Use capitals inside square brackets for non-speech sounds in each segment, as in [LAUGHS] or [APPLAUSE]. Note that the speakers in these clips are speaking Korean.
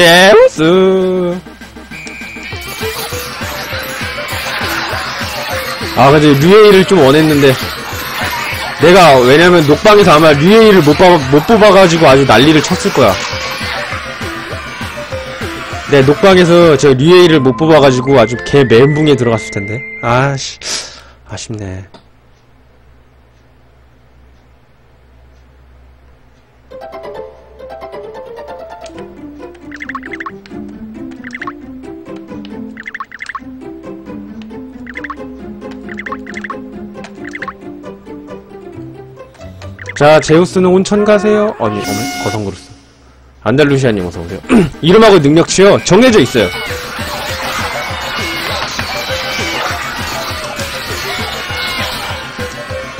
제우스. 아, 근데 류에이를 좀 원했는데. 내가, 왜냐면 녹방에서 아마 류에이를 못, 뽑아, 못 뽑아가지고 아주 난리를 쳤을 거야. 네, 녹방에서 저 류에이를 못 뽑아가지고 아주 개 멘붕에 들어갔을 텐데. 아씨, 아쉽네. 자, 제우스는 온천 가세요. 아니, 어메, 거성그루스. 안달루시아님 어서오세요. [CLEARS THROAT] 이름하고 능력치요? 정해져 있어요.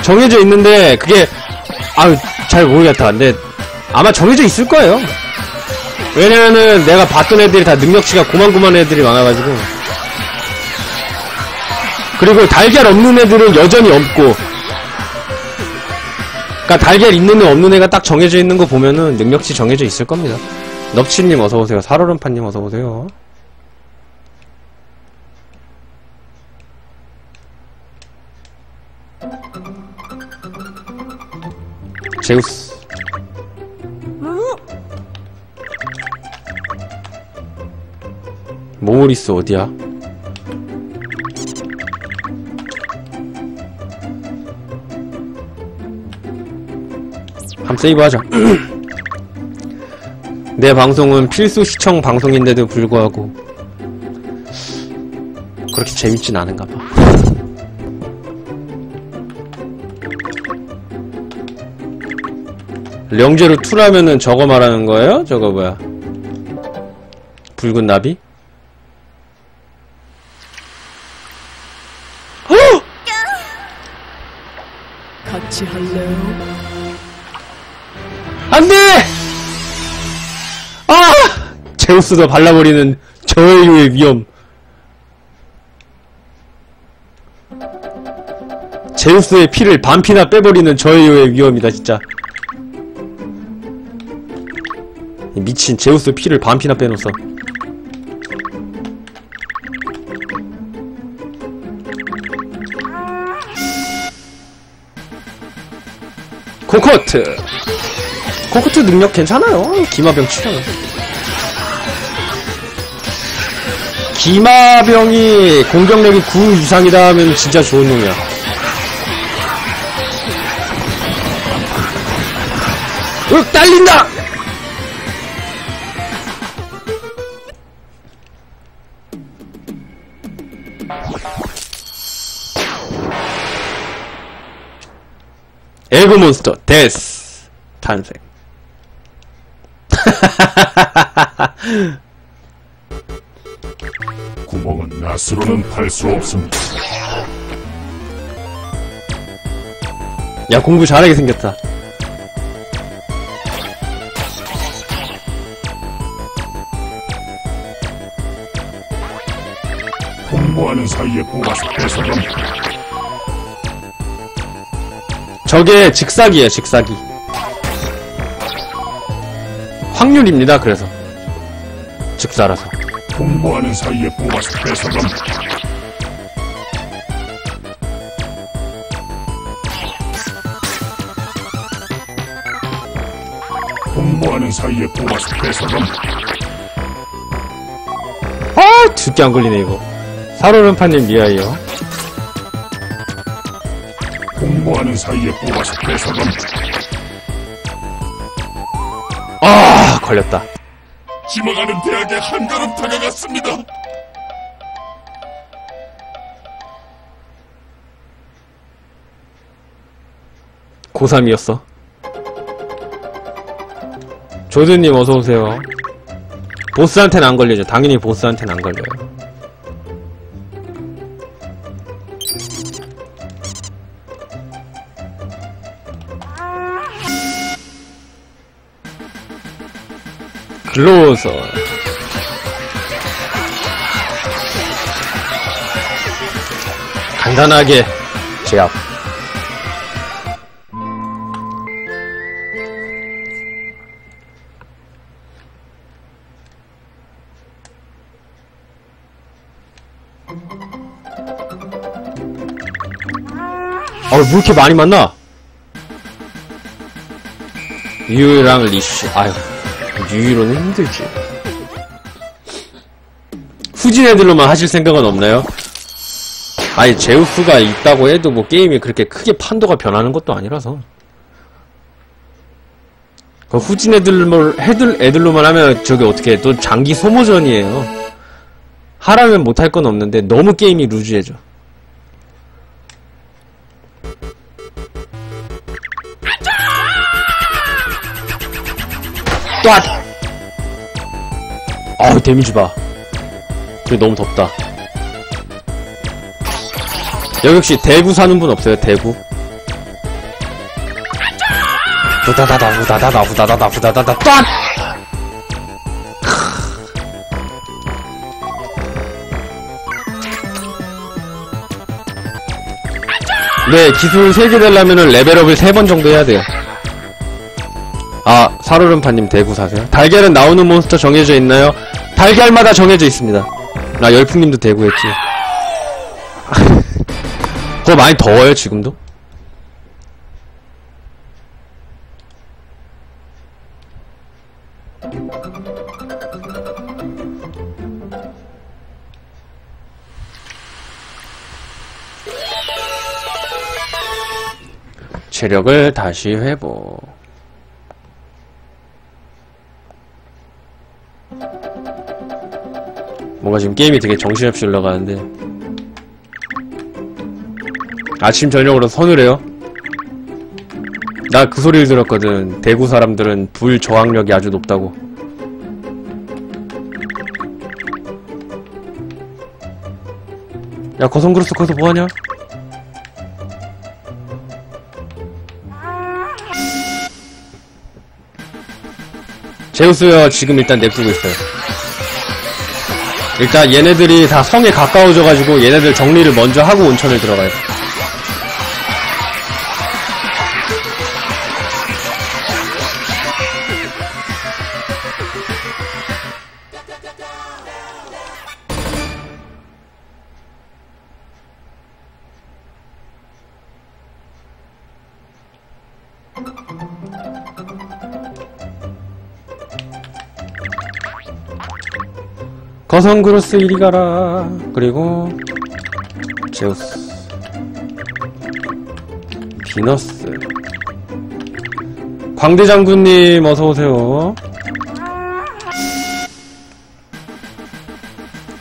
정해져 있는데, 그게, 아유, 잘 모르겠다. 근데, 아마 정해져 있을 거예요. 왜냐면은, 내가 봤던 애들이 다 능력치가 고만고만 애들이 많아가지고. 그리고 달걀 없는 애들은 여전히 없고, 그니까 달걀 있는 애 없는 애가 딱 정해져 있는 거 보면은 능력치 정해져 있을 겁니다. 넙치님 어서오세요. 살얼음파님 어서오세요. 제우스. 모모리스 어디야? 세이브 하자. [CLEARS THROAT] 내 방송은 필수 시청 방송인데도 불구하고 그렇게 재밌진 않은가 봐. 령제로 2라면은 저거 말하는 거예요? 저거 뭐야? 붉은 나비? 같이 할래요? 안 돼! 아! 제우스도 발라버리는 저의 위험. 제우스의 피를 반피나 빼버리는 저의 위험이다, 진짜. 이 미친 제우스 피를 반피나 빼놓았어. 코코트! 코코트 능력 괜찮아요. 기마병 치료는. 기마병이 공격력이 9 이상이다 하면 진짜 좋은 놈이야. 윽! 딸린다! 에그몬스터 데스 탄생 [LAUGHS] 구멍은 낫으로는 팔 수 없습니다. 야 공부 잘하게 생겼다 공부하는 사이에 뽑아서 뺏어갑니다. 저게 직사기예요 직사기 확률입니다 그래서 즉사라서 공부하는 사이에 뽑아서 뺏어갑니다. 공부하는 사이에 뽑아서 뺏어갑니다. 아 두께 안 걸리네 이거 살얼음파님 미아이요 공부하는 사이에 뽑아서 뺏어갑니다. 아 걸렸다. 지나가는 대학에 한 걸음 다가갔습니다. 고3이었어. 조드님 어서오세요. 보스한테는 안 걸리죠. 당연히 보스한테는 안 걸려요 불러서. 간단하게 제압 아왜 이렇게 많이 만나? 유랑 리쉬, 아휴 유유로는 힘들지 후진 애들로만 하실 생각은 없나요? 아니 제우스가 있다고 해도 뭐 게임이 그렇게 크게 판도가 변하는 것도 아니라서 그 후진 애들로 애들 애들로만 하면 저게 어떻게 해? 또 장기 소모전이에요 하라면 못할 건 없는데 너무 게임이 루즈해져 또. 아우 데미지 봐. 그래 너무 덥다. 여기 혹시 대구 사는 분 없어요? 대구? 후다다다 후다다다 후다다다 후다다다 딱! 네, 기술 3개 되려면은 레벨업을 3번 정도 해야 돼요. 아, 사로름파님 대구 사세요? 달걀은 나오는 몬스터 정해져 있나요? 달걀마다 정해져 있습니다. 나 열풍님도 대구 했지. [LAUGHS] 그거 많이 더워요, 지금도? 체력을 다시 회복. 뭔가 지금 게임이 되게 정신없이 흘러가는데. 아침 저녁으로 서늘해요? 나 그 소리를 들었거든. 대구 사람들은 불 저항력이 아주 높다고. 야 거성그루스 거기서 뭐하냐? 제우스요 지금 일단 냅두고 있어요 일단 얘네들이 다 성에 가까워져가지고 얘네들 정리를 먼저 하고 온천을 들어가요. 거성그로스 이리 가라. 그리고 제우스, 비너스, 광대 장군님 어서 오세요.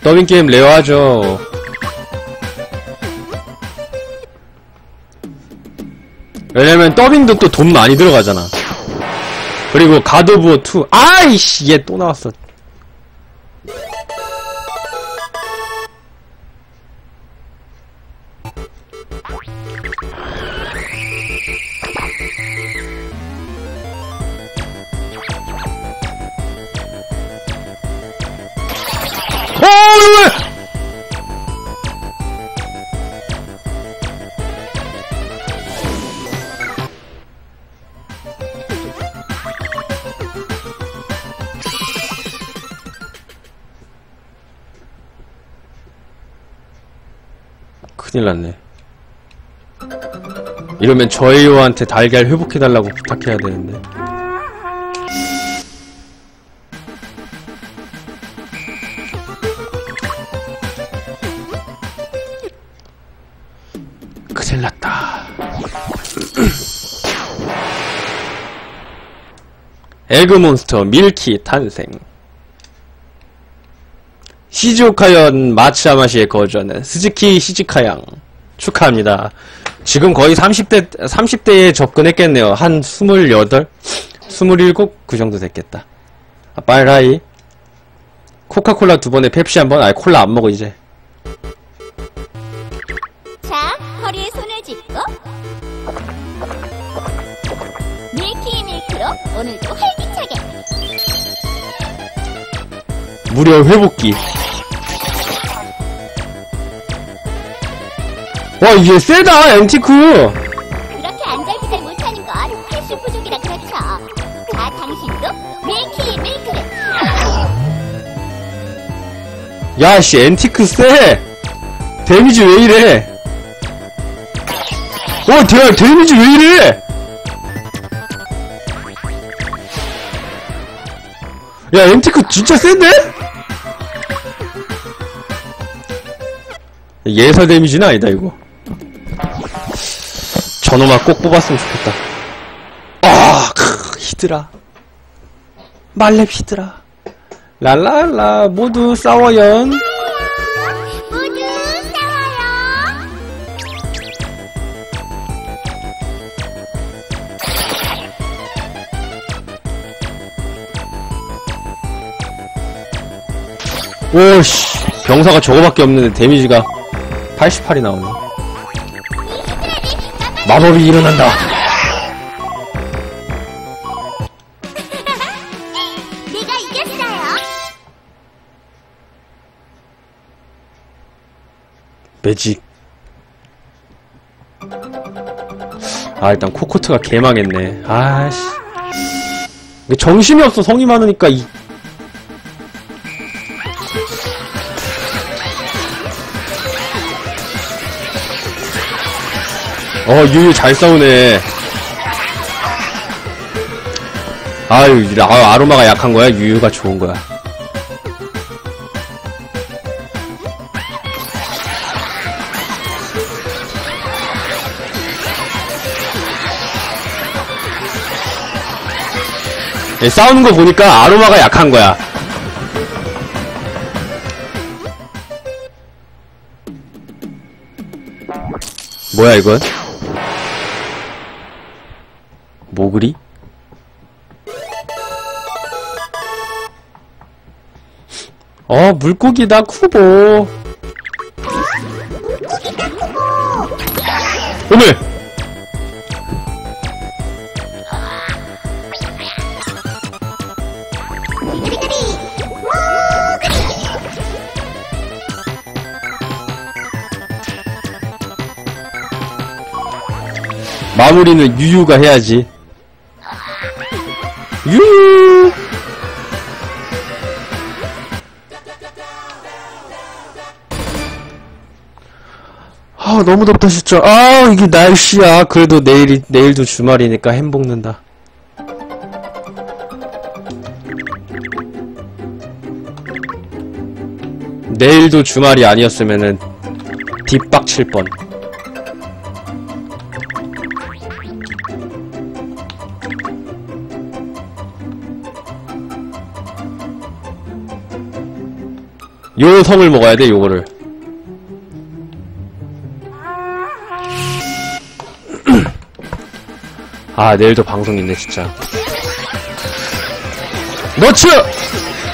더빙 게임 레어하죠. 왜냐면 더빙도 또 돈 많이 들어가잖아. 그리고 가드 오브 2. 아이씨, 얘 또 나왔어. 어, 큰일 났네. 이러면 저희요한테 달걀 회복해달라고 부탁해야 되는데. 큰일 났다. [CLEARS THROAT] 에그 몬스터 밀키 탄생. 시즈오카현 마츠아마시에 거주하는 스즈키 시즈카양. 축하합니다. 지금 거의 30대, 30대에 접근했겠네요. 한 28? 27? 그 정도 됐겠다. 아, 빨라이. 코카콜라 두 번에 펩시 한 번? 아이, 콜라 안 먹어, 이제. 무려 회복기. 와, 이게 세다, 앤티크! 그렇게 앉아있지를 못하는 건 필수 부족이라 그렇죠. 자, 당신도 밀키 밀크를 야, 씨, 앤티크 세! 데미지 왜 이래? 어, 대, 데미지 왜 이래? 야, 엠티크 진짜 센데? 예설 데미지는 아니다, 이거. 저놈아 꼭 뽑았으면 좋겠다. 아, 크, 히드라. 말렙 히드라. 랄랄라, 모두 싸워요. 모두 싸워요. 오씨, 병사가 저거밖에 없는데 데미지가 88이 나오네. 마법이 일어난다. [LAUGHS] 내가 이겼어요. 매직. 아, 일단 코코트가 개망했네. 아씨. 정신이 없어, 성이 많으니까, 이. 어, 유유 잘 싸우네. 아유, 이 아, 아로마가 약한 거야? 유유가 좋은 거야? 예, 싸우는 거 보니까 아로마가 약한 거야. 뭐야 이건? 모그리? 어 물고기다 쿠보. 오메! 마무리는 유유가 해야지. 유유! 아, 너무 덥다, 진짜. 아, 이게 날씨야. 그래도 내일이, 내일도 주말이니까 햄 볶는다. 내일도 주말이 아니었으면은 뒷박칠 뻔. 요 성을 먹어야 돼, 요거를. [CLEARS THROAT] 아, 내일도 방송 있네, 진짜. 너츠!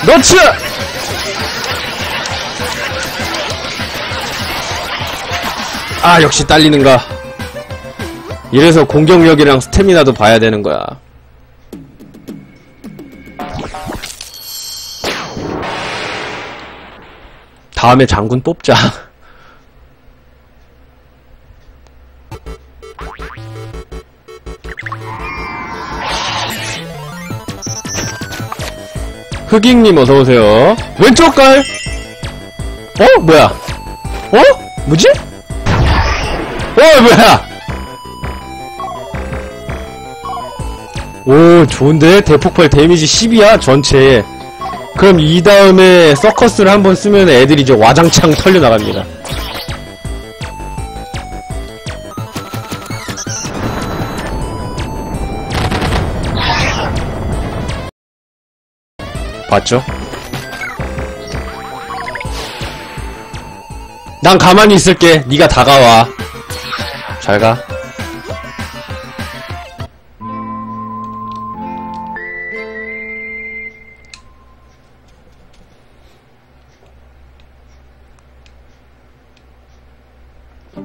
너츠! 아, 역시 딸리는가. 이래서 공격력이랑 스태미나도 봐야 되는 거야. 다음에 장군 뽑자. [LAUGHS] 흑잉님 어서오세요. 왼쪽 깔! 어? 뭐야? 어? 뭐지? 어, 뭐야? 오, 좋은데? 대폭발 데미지 10이야, 전체에. 그럼 이 다음에 서커스를 한번 쓰면 애들이 이제 와장창 털려 나갑니다. 봤죠? 난 가만히 있을게. 네가 다가와. 잘 가.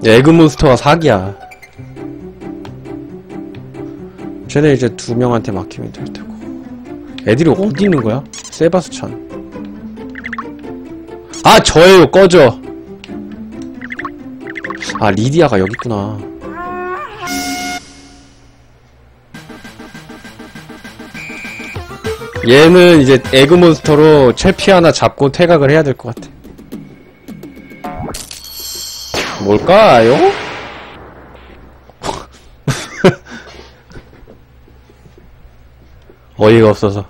에그몬스터가 사기야. 쟤네 이제 두 명한테 맡기면 될 테고. 애들이 어디 있는 거야? 세바스찬. 아, 저예요, 꺼져. 아, 리디아가 여기 있구나. 얘는 이제 에그몬스터로 첼피 하나 잡고 퇴각을 해야 될 것 같아. 뭘까요? [LAUGHS] 어이가 없어서.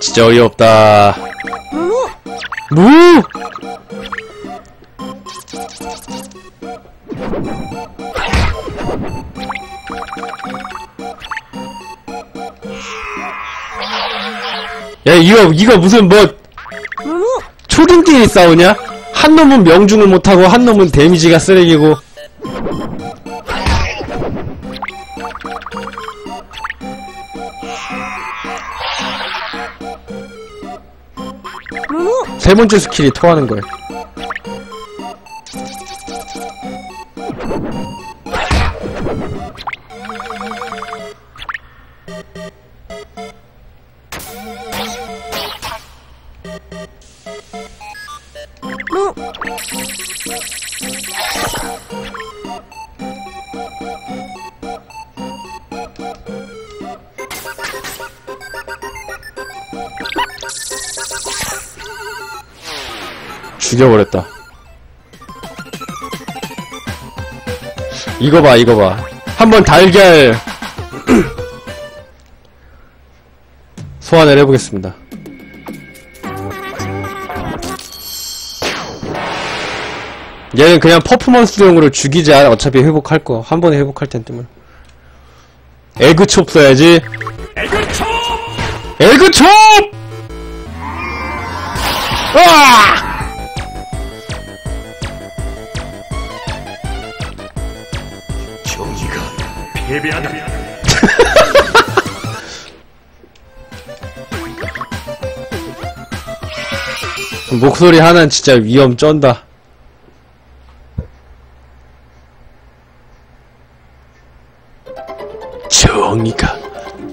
진짜 어이없다. 무! 무! 야, 이거, 이거 무슨 뭐, 초딩끼리 싸우냐? 한 놈은 명중을 못하고, 한 놈은 데미지가 쓰레기고. 세 번째 스킬이 토하는 거 죽여버렸다. 이거 봐, 이거 봐. 한번 달걀 [CLEARS THROAT] 소환을 해보겠습니다. 얘는 그냥 퍼포먼스용으로 죽이자. 어차피 회복할 거. 한 번에 회복할 텐 때문에. 에그촉 써야지. 에그초! 에그촉! 와! 정 패배하다. [LAUGHS] 목소리 하나는 진짜 위험 쩐다. 정의가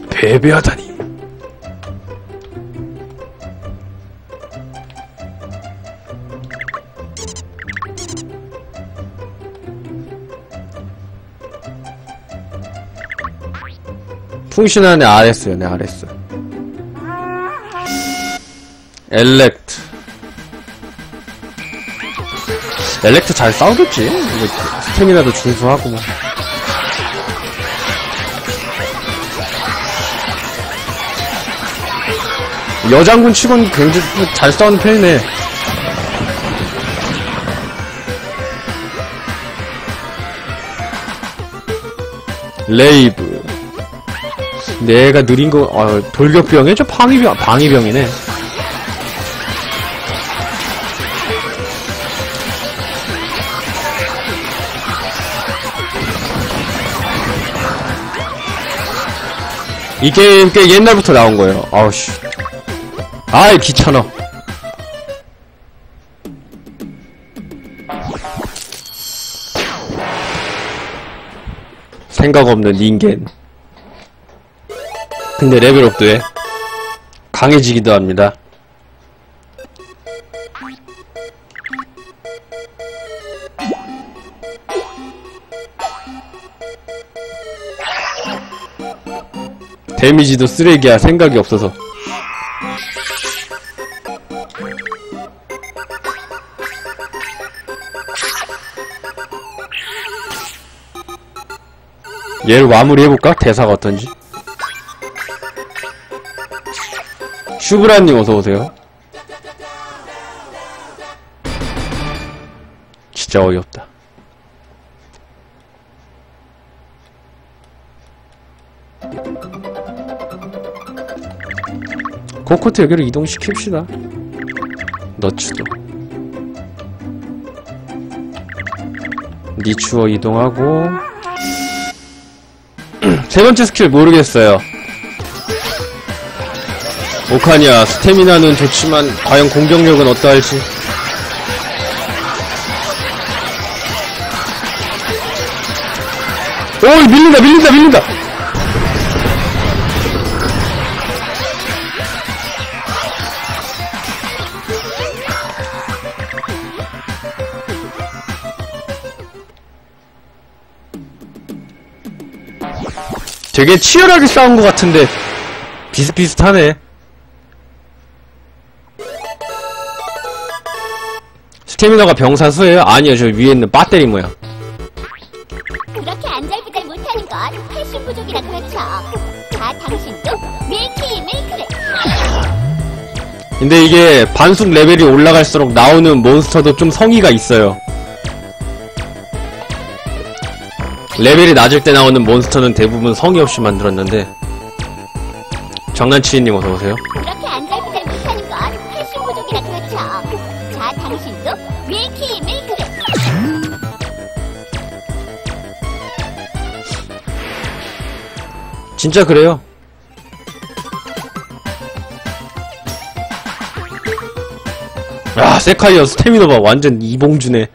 패배하다니. 풍신한의 RS요, 네, RS. 엘렉트. 엘렉트 잘 싸우겠지? 이거 스태미나도 준수하고 뭐. 여장군 치곤 굉장히 잘 싸우는 편이네. 레이브. 내가 느린 거, 아, 돌격병이죠? 방위병, 방위병이네. 이 게임 꽤 옛날부터 나온 거예요. 아우씨. 아이, 귀찮아. 생각 없는 닌겐. 근데 레벨업도 해. 강해지기도 합니다. 데미지도 쓰레기야 생각이 없어서 얘를 마무리해볼까? 대사가 어떤지 슈브라님 어서오세요 진짜 어이없다 코코트 여기로 이동시킵시다. 너츠도. 니추어 이동하고. [CLEARS THROAT] 세 번째 스킬 모르겠어요. 오카니아, 스태미나는 좋지만, 과연 공격력은 어떠할지. 오, 밀린다, 밀린다, 밀린다! 되게 치열하게 싸운 것 같은데 비슷비슷하네. 스태미너가 병사수예요? 아니요, 저 위에 있는 배터리 모양. 그렇게 안절부절 못하는 건 패션 부족이라 그렇죠. 자, 당신도 밀키 밀크를. 근데 이게 반숙 레벨이 올라갈수록 나오는 몬스터도 좀 성의가 있어요. 레벨이 낮을 때 나오는 몬스터는 대부분 성의 없이 만들었는데 장난치님 어서오세요. 진짜 그래요. 야, 세카이어 스태미너 봐. 완전 이봉준의.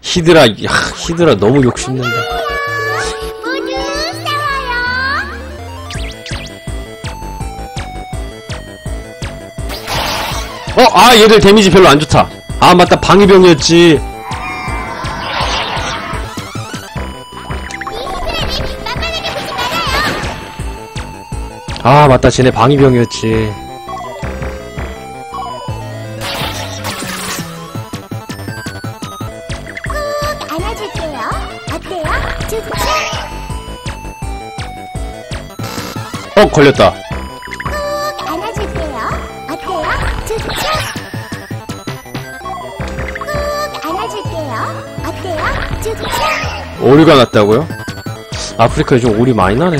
히드라, 야, 히드라 너무 욕심낸다. 어, 아, 얘들 데미지 별로 안 좋다. 아, 맞다. 방위병이었지. 아, 맞다. 쟤네 방위병이었지. 꼭 안아줄게요. 어때요? 어, 걸렸다. 오류가 났다고요? 아프리카 요즘 오류 많이 나네.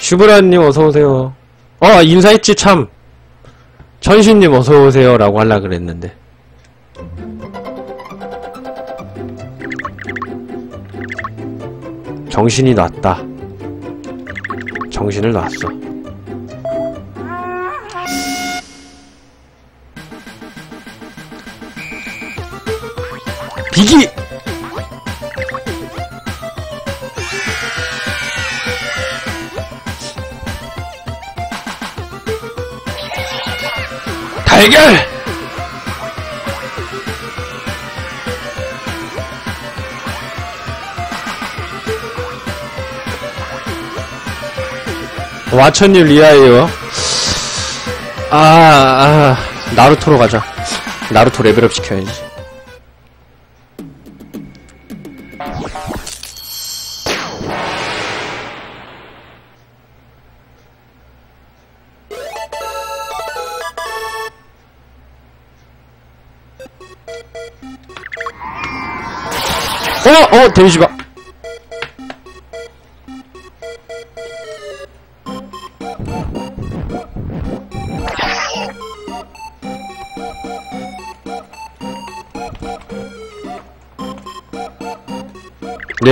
슈브라님 어서오세요. 어, 인사했지, 참. 천신님 어서오세요. 라고 하려 그랬는데. 정신이 났다. 정신을 놨어. 비기! 달걀! 와천님 리아예요. 아, 아, 나루토로 가자. 나루토 레벨업 시켜야지. 어, 어, 데미지 봐.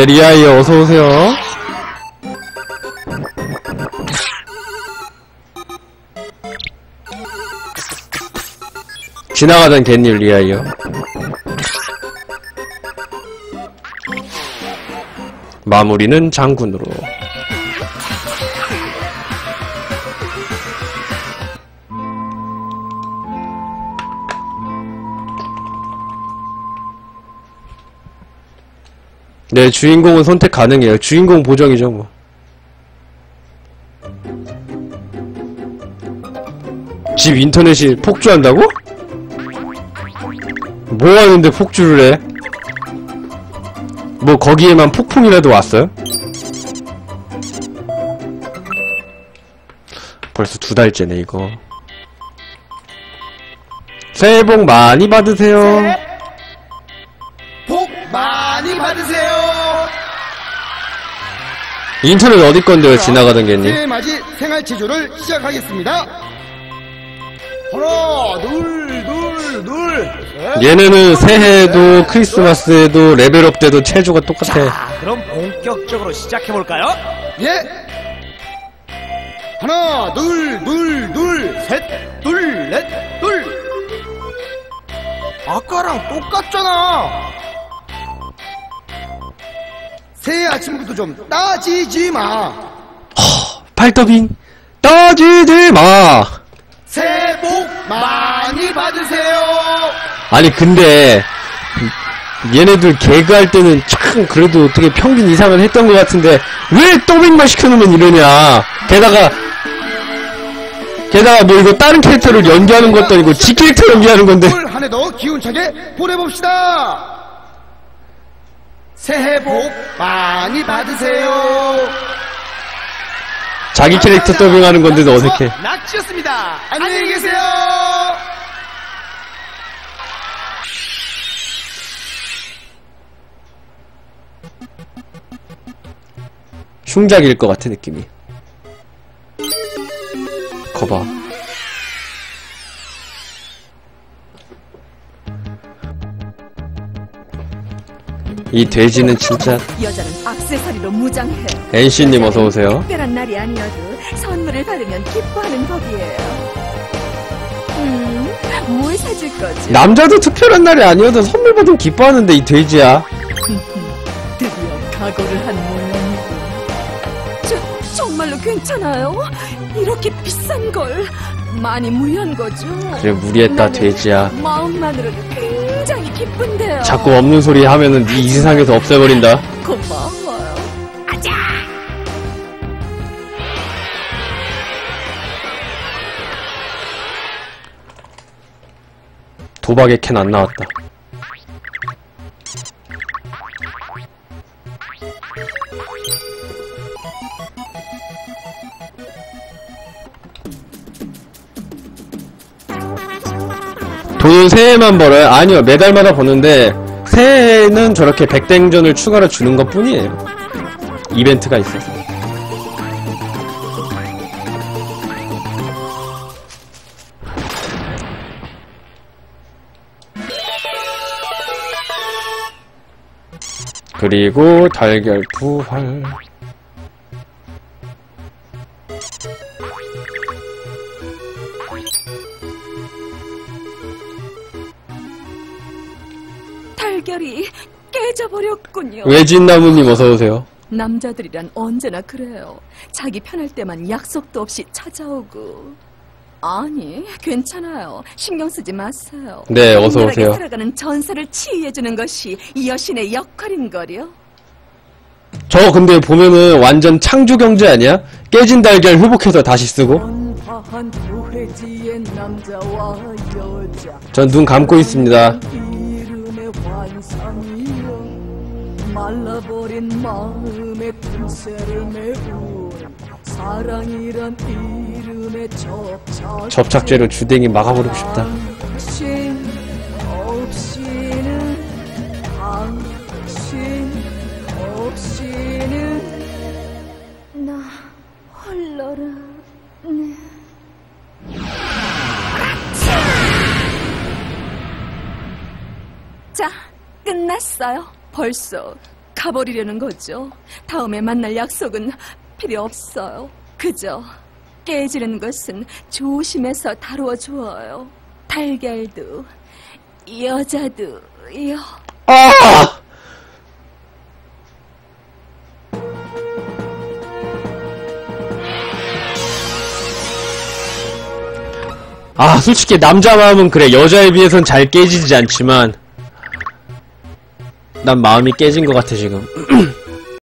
네, 리아이 어서오세요. 지나가던 갯님 리아이요. 마무리는 장군으로. 네, 주인공은 선택 가능해요. 주인공 보정이죠, 뭐. 집 인터넷이 폭주한다고? 뭐 하는데 폭주를 해? 뭐 거기에만 폭풍이라도 왔어요? 벌써 두 달째네 이거 새해 복 많이 받으세요 복 많이 받으세요. 인터넷 어디 건데요 지나가던 개님 새해 맞이 생활 체조를 시작하겠습니다. 하나, 둘, 둘, 둘. 셋. 얘네는 새해에도 크리스마스에도 레벨업 때도 체조가 똑같아 자, 그럼 본격적으로 시작해볼까요? 예. 하나, 둘, 둘, 둘, 셋, 둘, 넷, 둘. 아까랑 똑같잖아. 새해 아침부터 좀 따지지 마. 발더빙 따지지 마 새해 복 많이 받으세요. 아니 근데 얘네들 개그할 때는 참 그래도 어떻게 평균 이상은 했던 것 같은데 왜 더빙만 시켜놓으면 이러냐 게다가 게다가 뭐 이거 다른 캐릭터를 연기하는 것도 아니고 지 캐릭터 연기하는 건데 올 한 해도 기운차게 보내봅시다. 새해 복 많이 받으세요. 자기 캐릭터 더빙하는 건데도 어색해 낙지였습니다. 안녕히 계세요. 흉작일 것 같은 느낌이 거봐 이 돼지는 진짜 여자는 악세사리로 무장해. NC님 어서 오세요 특별한 날이 아니어도 선물을 받으면 기뻐하는 법이에요. 음, 뭘 사줄 거지? 남자도 특별한 날이 아니어도 선물 받으면 기뻐하는데 이 돼지야 [LAUGHS] 드디어 각오를 한 모양이고. 저, 정말로 괜찮아요? 이렇게 비싼 걸 많이 무리한 거죠? 그래 무리했다 돼지야 마음만으로도 굉장히 기쁜데요. 자꾸 없는 소리 하면은 네 이 세상에서 없애버린다 고마워요. 도박의 캔 안 나왔다 돈은 새해만 벌어요? 아니요 매달마다 버는데 새해에는 저렇게 백땡전을 추가로 주는 것 뿐이에요. 이벤트가 있어서. 그리고 달걀 부활 깨져버렸군요. 외진나무님 어서오세요 남자들이란 언제나 그래요. 자기 편할 때만 약속도 없이 찾아오고. 아니, 괜찮아요. 신경 쓰지 마세요. 네, 어서 원활하게 오세요. 살아가는 전사를 치유해주는 것이 이 여신의 역할인걸요. 저 근데 보면은 완전 창조 경제 아니야? 깨진 달걀 회복해서 다시 쓰고. 전 눈 감고 있습니다 말라버린 마음의 틈새를 메운 사랑이란 이름의 접착 접착제로 주댕이 막아버리고 싶다 네. 자, 끝났어요. 벌써 가버리려는 거죠. 다음에 만날 약속은 필요 없어요. 그저 깨지는 것은 조심해서 다루어 주어요. 달걀도 여자도요. 아! 아, 솔직히 남자 마음은 그래. 여자에 비해선 잘 깨지지 않지만 난 마음이 깨진 것 같아 지금.